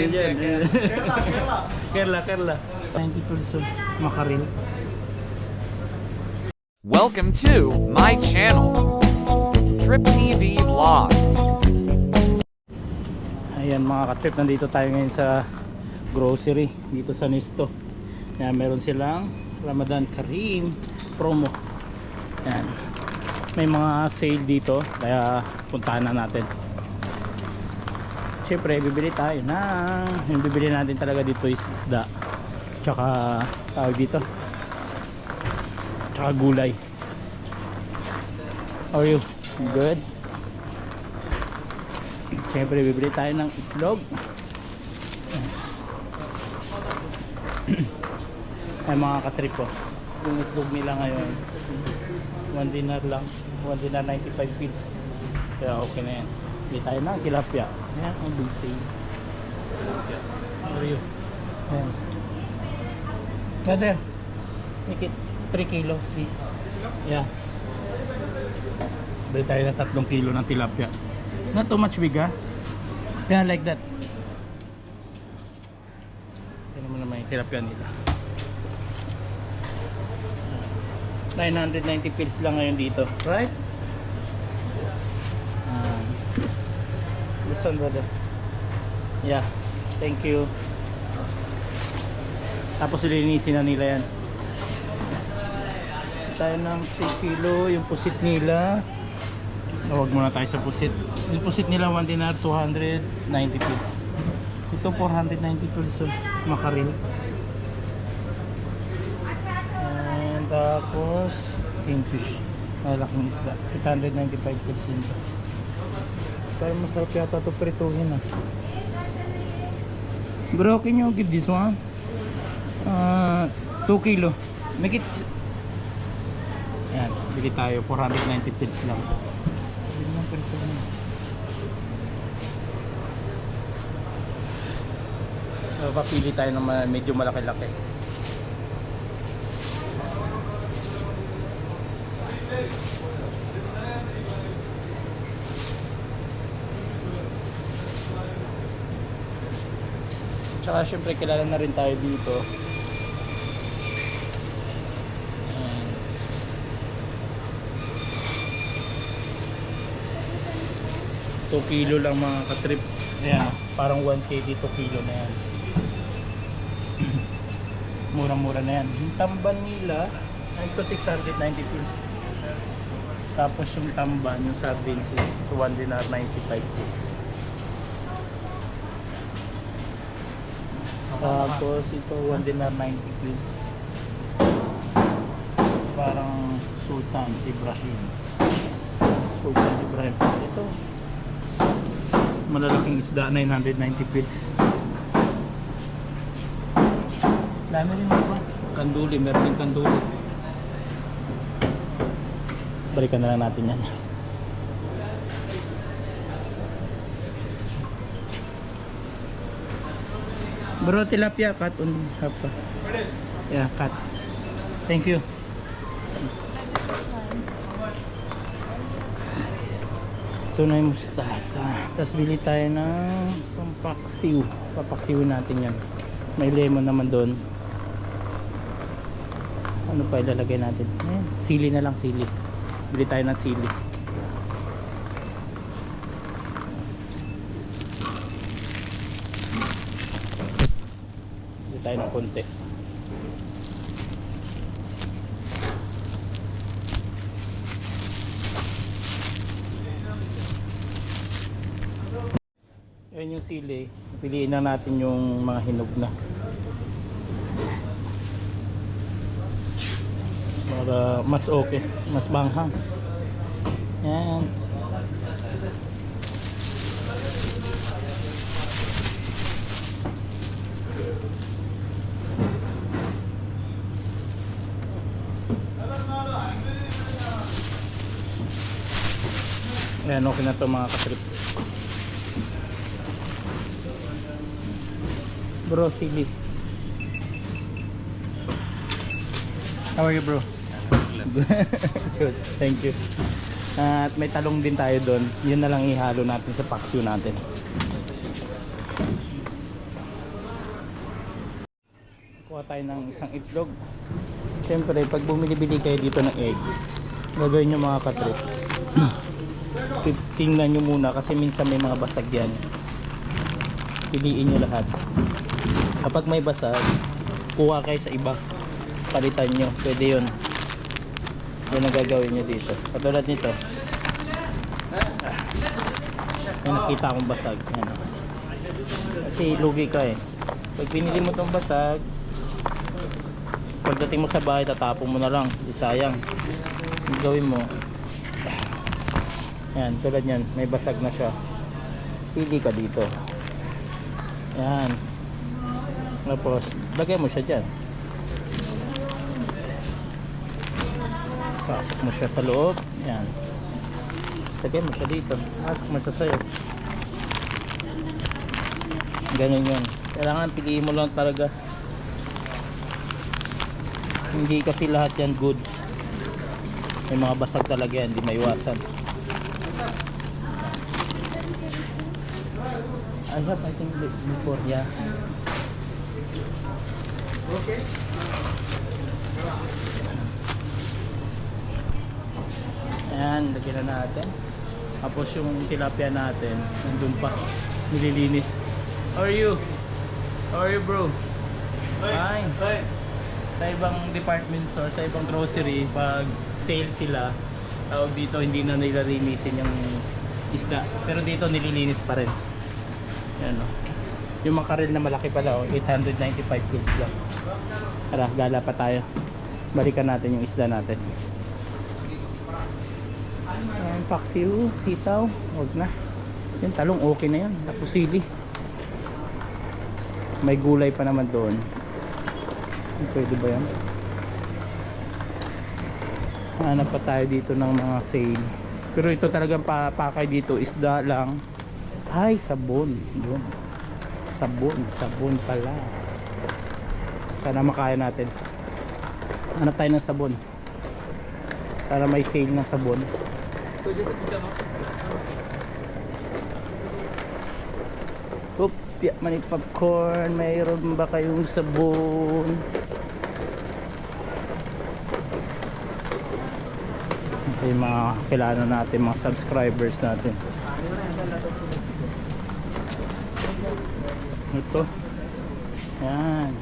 Kerala, Kerala. Kerala, Kerala. 90 pesos. Makaril. Welcome to my channel, Trip TV Vlog. Ayan mga ka-trip, nandito tayo ngayon sa grocery dito sa Nisto. Ayan, meron silang Ramadan Kareem promo. Ayan. May mga sale dito, kaya puntahan na natin. Siyempre, bibili tayo na yung bibili natin talaga dito is isda. Tsaka tawag dito. Tsaka gulay. How are you? Good? Siyempre, bibili tayo ng itlog. Ay mga katrip ko. Yung itlog nila ngayon, 1 dinar lang. 1 dinar 95 piece. Kaya okay na yan. Bili tayo ng tilapia. Ayan, ang big sale. Tilapia. How are you? Ayan. Brother, make it 3 kilo, please. Yeah. Bili tayo ng 3 kilo ng tilapia. Not too much big ha? Yeah, like that. Yan naman naman yung tilapia nila. 990 pills lang ngayon dito. Right? One brother. Yeah. Thank you. Tapos linisin na nila yan. Tayo ng 3 kilo, yung pusit nila. Huwag muna tayo sa pusit. Yung pusit nila 1 dinar 290 pills. Ito 490 pills oh. Makaril. And tapos kingfish. Malaking isda. 895 pills din. Pero masarap yata ito prituhin ah. Bro, can you give this one? Uh, 2 kilo. Make it Yan, bili tayo 490 pills lang. Bili ng prituhin. So, papili tayo ng medyo malaki-laki. Tsaka syempre kilala na rin tayo dito. Ayan. Two kilo lang mga katrip. Ayan, parang 1k dito kilo na yan. Murang-mura na yan. Yung tamban nila, ito 690 piece. Tapos yung tamban, yung sardines is 1 dinar 95 piece. Tapos ito 1 dinar 90 piece. Parang Sultan Ibrahim. Sultan Ibrahim. Ito. Malalaking isda 990 piece. Dami rin ba? Kanduli, meron din kanduli. Balikan na lang natin yan. Bro, tilapia, cut on half pa. Yeah, cut. Thank you. Ito na yung mustasa. Tapos bili tayo ng pampaksiw. Papaksiwin natin yan. May lemon naman doon. Ano pa ilalagay natin? Ayan, sili na lang, sili. Bili tayo ng sili. Tayo ng konti. Yan yung sili. Piliin na natin yung mga hinog na. Para mas okay, mas banghang. Yan. Ayan, okay na to mga katrip. Bro, sili. How are you bro? Good, thank you. At may talong din tayo doon. Yun na lang ihalo natin sa paksyo natin. kuha tayo ng isang itlog. Siyempre, pag bumili-bili kayo dito ng egg, gagawin nyo mga katrip. Tingnan nyo muna kasi minsan may mga basag yan. Piliin nyo lahat. Kapag may basag, kuha kayo sa iba. Palitan nyo. Pwede yun. Yan ang gagawin nyo dito. Katulad nito. May nakita akong basag. Yan. Kasi lugi ka eh. Pag pinili mo tong basag, pagdating mo sa bahay, tatapon mo na lang. Di sayang. Ang gawin mo, yan, tulad yan, may basag na siya. Pili ka dito. Yan. Tapos, lagay mo siya dyan. Pasok mo siya sa loob. Yan. Lagay mo siya dito. Pasok mo siya sa'yo. Ganun yun. Kailangan piliin mo lang talaga. Hindi kasi lahat yan good. May mga basag talaga yan, hindi maiwasan. I have, I think, before, yeah. Ayan, lagyan na natin. Tapos yung tilapia natin, nandun pa. Nililinis. How are you? How are you bro? Fine. Sa ibang department store, sa ibang grocery, pag sale sila, tawag dito, hindi na nila linisin yung isda. Pero dito nililinis pa rin. Yan o. Yung makarel na malaki pala, oh, 895 kills lang. Tara, gala pa tayo. Balikan natin yung isda natin. Ayan, paksiw, sitaw, huwag na. Yung talong okay na yan, tapos sili. May gulay pa naman doon. Pwede ba yan? Hanap pa tayo dito ng mga sale. Pero ito talagang papakay dito, isda lang. Ay, sabon. Doon. Sabon, sabon pala. Sana makaya natin. Hanap tayo ng sabon. Sana may sale ng sabon. Oop, yeah, mani popcorn. Mayroon ba kayong sabon? Yung mga kilala natin, mga subscribers natin. Ito. Yan.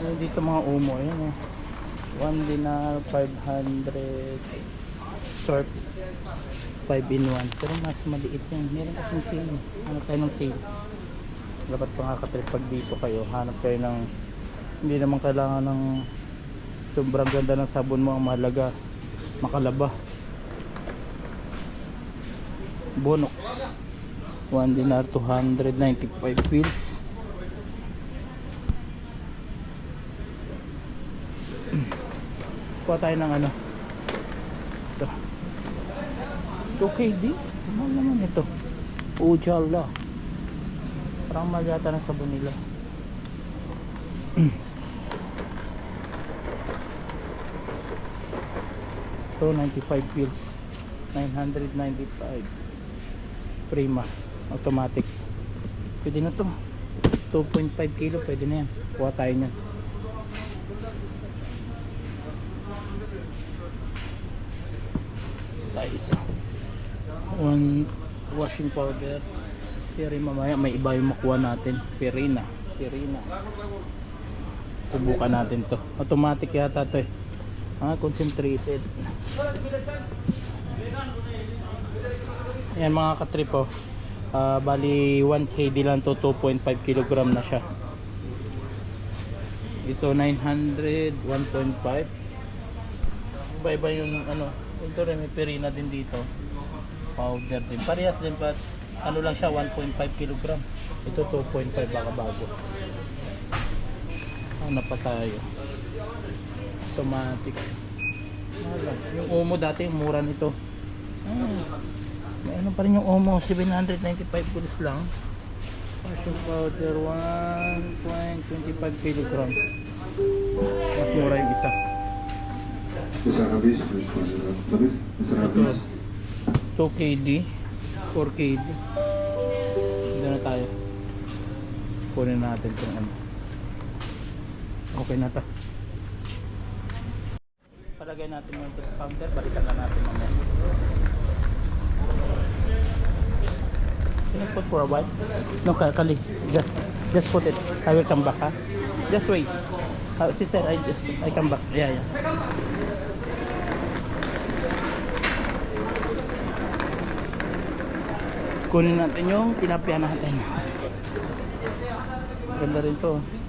Ano dito mga umo. Yan eh. 1 dinar, 500 short 5 in 1 pero mas maliit yan meron kasing sale hanap tayo ng sale dapat pangakatrip pag dito kayo hanap kayo ng hindi naman kailangan ng sobrang ganda ng sabon mo ang mahalaga makalaba. Bonox 1 dinar 295 pills kuha tayo ng ano? Ito. 2KD ano naman ito? Ujala parang magata na sabon nila ito 95 pills 995 Prima automatic. Pwede na to. 2.5 kilo pwede na yan. Kuha tayo nyan tayo isa. One washing powder. Pero mamaya may iba yung makuha natin. Pirina pirina subukan natin to. Automatic yata to eh ah, concentrated. Yan mga katrip oh. Ah, bali 1 KD lang to 2.5 kg na siya. Ito 900 1.5 iba-iba yung ano ito rin may perina din dito. Powder din. Parehas din pa ano lang siya 1.5 kg ito 2.5 baka bago. Ano pa tayo automatic Wala. yung umo dati mura nito ah, may ano pa rin yung umo 795 goods lang Passion powder 1.25 kg mas mura yung isa Mr. Rabis, Mr. Rabis. 2 KD 4 KD Dito na tayo kunin natin itong ano Okay na to. Palagay natin ito sa counter. Balikan na natin mamaya. Can you put for a while? No, Ka- Kali. Just, just put it. I will come back, ha? Just wait. Uh, sister, I just, I come back. Yeah, yeah. Kunin natin yung tilapia natin. Ganda rin to.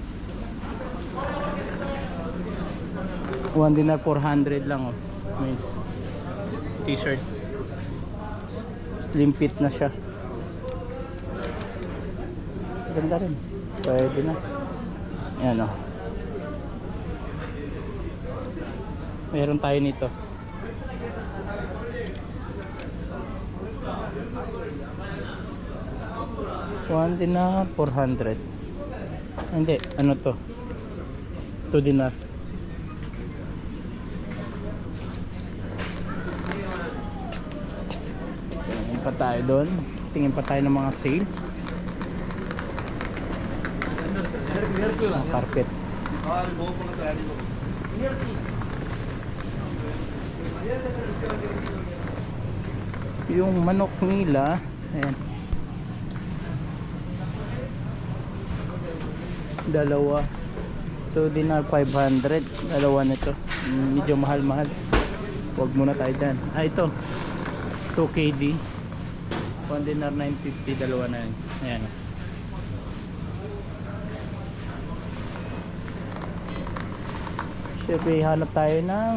One dinar 400 lang oh. Nice. T-shirt. Slim fit na siya. Ganda rin. Pwede na. Ayan oh. Meron tayo nito. One dinar 400. Hindi, ano to? 2 dinar. Tingin pa tayo doon. Tingin pa tayo ng mga sale. Mga carpet. Yung manok nila, ayan. Dalawa. 2 dinar 500. Dalawa nito. Medyo mahal-mahal. Huwag muna tayo dyan. Ah, ito. 2 1 dinar 950. Dalawa na yan. Ayan. Siyempre, hanap tayo ng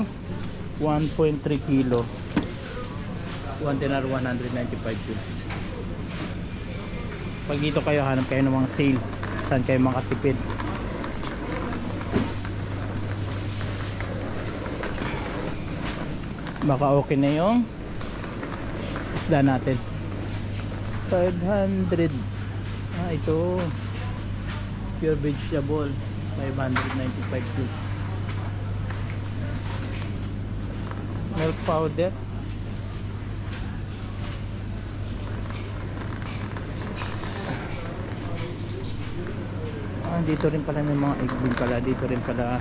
1.3 kilo. 1 dinar 195 pills. Pag dito kayo, hanap kayo ng mga sale. Saan kayo makatipid. Baka okay na yung isda natin. 500. Ah, ito. Pure vegetable. 595 pills. Milk powder. Ah, dito rin pala may mga egg pala. Dito rin pala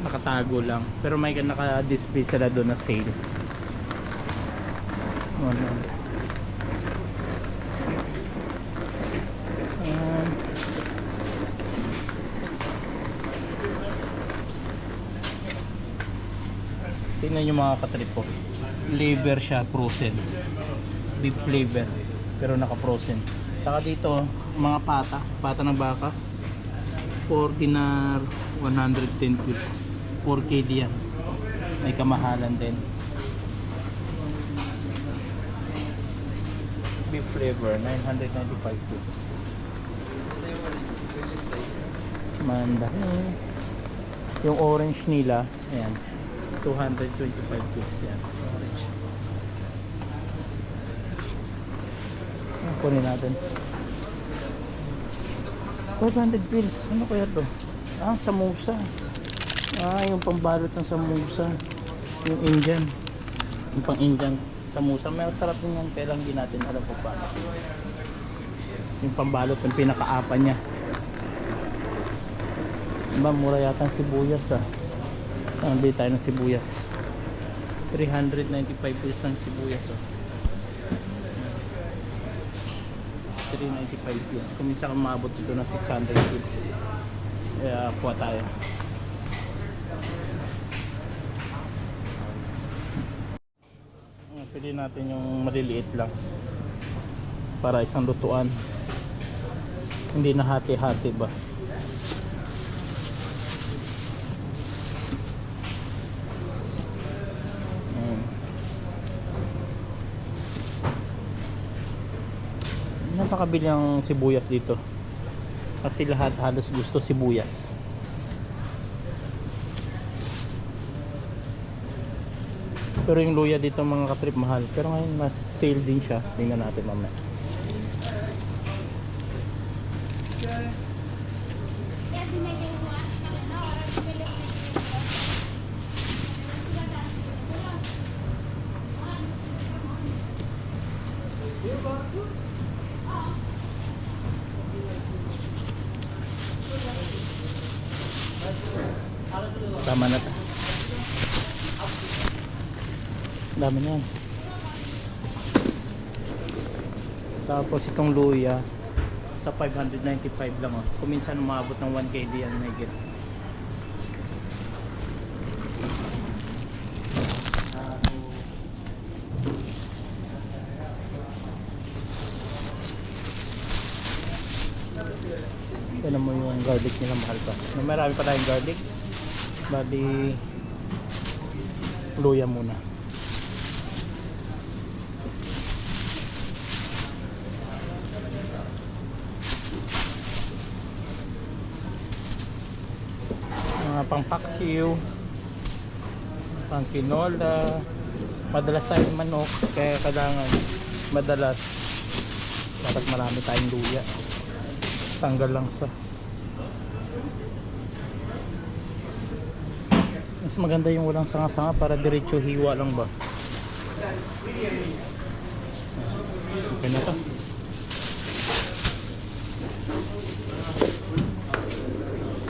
nakatago lang. Pero may naka-display sila doon na sale. Ano? Tingnan yung mga katripo. Liver siya, frozen. Beef flavor. Pero naka-frozen. Saka dito, mga pata. Pata ng baka. 4 dinar 110 pills. 4 KD yan. May kamahalan din. Beef flavor, 995 pills. Mandarin. Yung orange nila, ayan. 225 pills yan. Orange. Ah, Kunin natin. 500 pills. Ano kaya to? Ah, samosa. Ah, yung pambalot ng samosa. Yung Indian. Yung pang Indian samosa. May sarap din yan. Kaya lang natin alam kung paano. Yung pambalot, yung pinakaapa niya. Diba, mura yata ang sibuyas ah. Ah, bili tayo ng sibuyas. 395 pesos ang sibuyas oh. 395 pesos. Kung minsan kang maabot dito ng 600 pesos. Kaya kuha tayo. Pili natin yung maliliit lang. Para isang lutuan. Hindi na hati-hati ba? Napakabili ang sibuyas dito. Kasi lahat halos gusto sibuyas. Pero yung luya dito mga katrip mahal. Pero ngayon mas sale din siya. Tingnan natin mamaya. Tama na to. Dami na yan. Tapos itong luya sa 595 lang oh. Kung minsan umabot ng 1 KD yan may get. Tignan mo yung garlic nila mahal pa. Marami pa tayong garlic. Bali luya muna. Mga pangpaksiw, pang tinola, madalas tayong manok, kaya kailangan madalas dapat marami tayong luya. Tanggal lang sa Mas maganda yung walang sanga-sanga para diretso hiwa lang ba. Okay na to.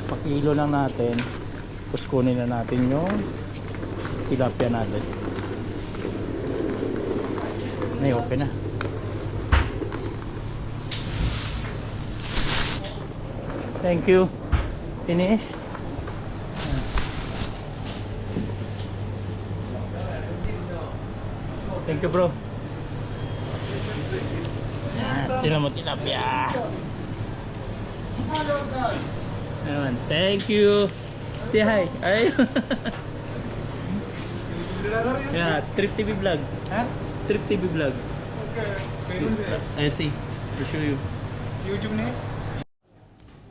Pakilo lang natin. Tapos na natin yung tilapia natin. Ay, okay na. Thank you. Finish? You bro. Tinan mo tilapia. Ayan, thank you. Say hi. Ay. yeah, Trip TV vlog. Ha? Trip TV vlog. Okay. I see. I'll show you. YouTube ne?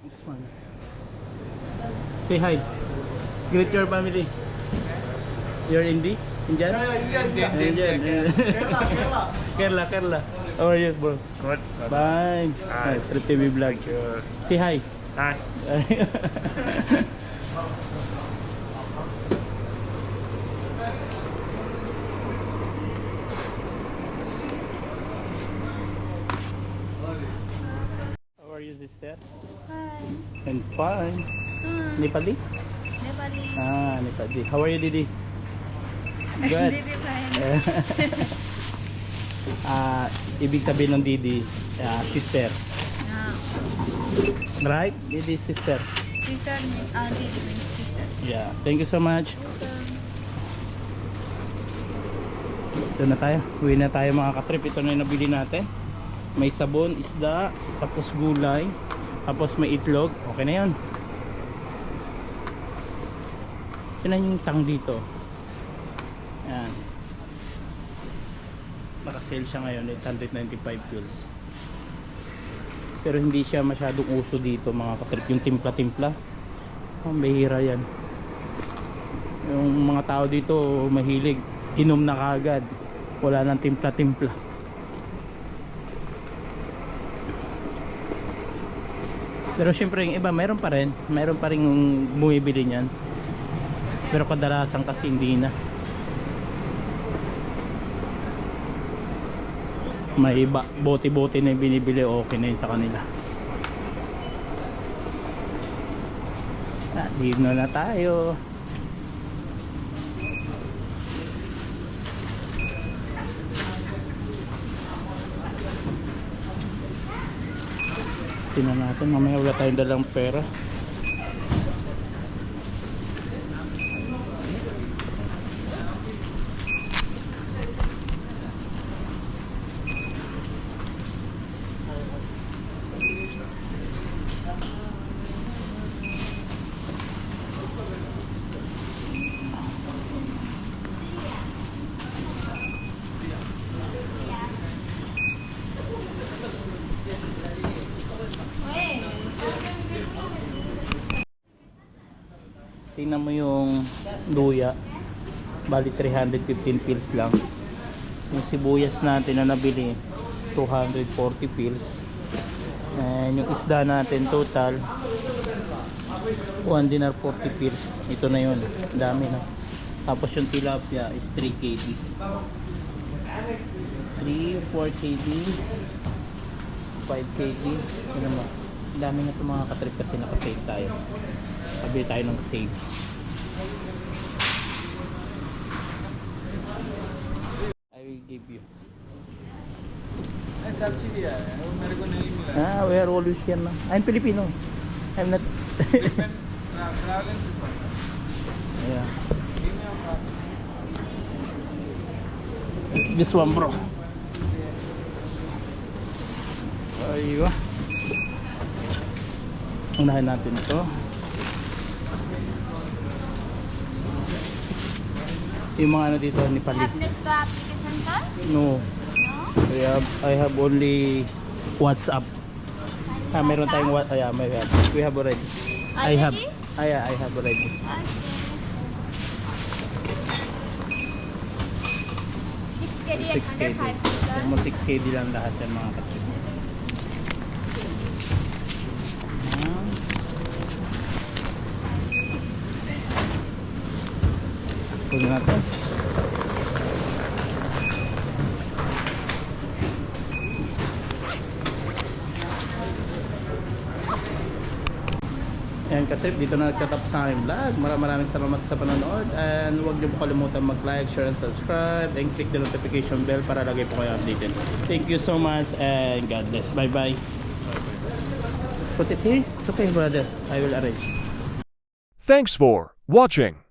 This one. Say hi. Greet your family. You're Indi? Indian? Indian, Indian. Kerala, Kerala. Kerala, Kerala. How are you, bro? Good. Bye. Hi. Hi. Trip TV vlog. Say hi. Hi. How are you, sister? Hi. And fine. Hmm. Nepali? Nepali. Ah, Nepali. How are you, Didi? Good. Didi fine. Ah, ibig sabihin ng Didi, ah, sister. Ah, Right? Didi sister. sister, uh, Didi means sister. Yeah. Thank you so much. Ito na tayo. Uwi na tayo mga katrip. Ito na yung nabili natin. May sabon, isda, tapos gulay, tapos may itlog. Okay na yun. Tignan yung tang dito. Yan. Nakasale siya ngayon 895 pills. Pero hindi siya masyadong uso dito mga katrip. Yung timpla-timpla. Oh, mahira yan. Yung mga tao dito mahilig. Inom na kagad. Wala nang timpla-timpla. Pero syempre yung iba meron pa rin. Meron pa rin bumibili niyan. Pero kadalasan kasi hindi na. May iba, bote-bote na binibili, okay na yun sa kanila. Dito na tayo. Tingnan natin, mamaya wala tayong dalang pera. Tingnan mo yung luya. Bali 315 pills lang. Yung sibuyas natin na nabili 240 pills. And yung isda natin total 1 dinar 40 pills. Ito na yun. Dami na. Tapos yung tilapia is 3 kg. 3, 4 kg 5 kg. Ano mo? Dami na itong mga katrip kasi nakasave tayo. Sabi tayo ng save. give you. Ah, we are always here now. I'm Filipino. I'm not. yeah. This one, bro. Ayun. Unahin natin ito. Yung mga ano dito, ni Pali. Have No. No? I have, I have only WhatsApp. Ah, meron tayong what? Yeah, may have. We have already. I have. Ah, yeah, I have already. Okay. 6 KD 6 KD. and 105 Almost 6 KD lang lahat ng mga katrip. Ah. Kunin natin. Katrip, dito na nagtatapos sa aking vlog. Maraming maraming salamat sa panonood and huwag niyo po kalimutan mag-like, share, and subscribe and click the notification bell para lagi po kayo updated. Thank you so much and God bless. Bye bye. Put it here. It's okay brother. I will arrange. Thanks for watching.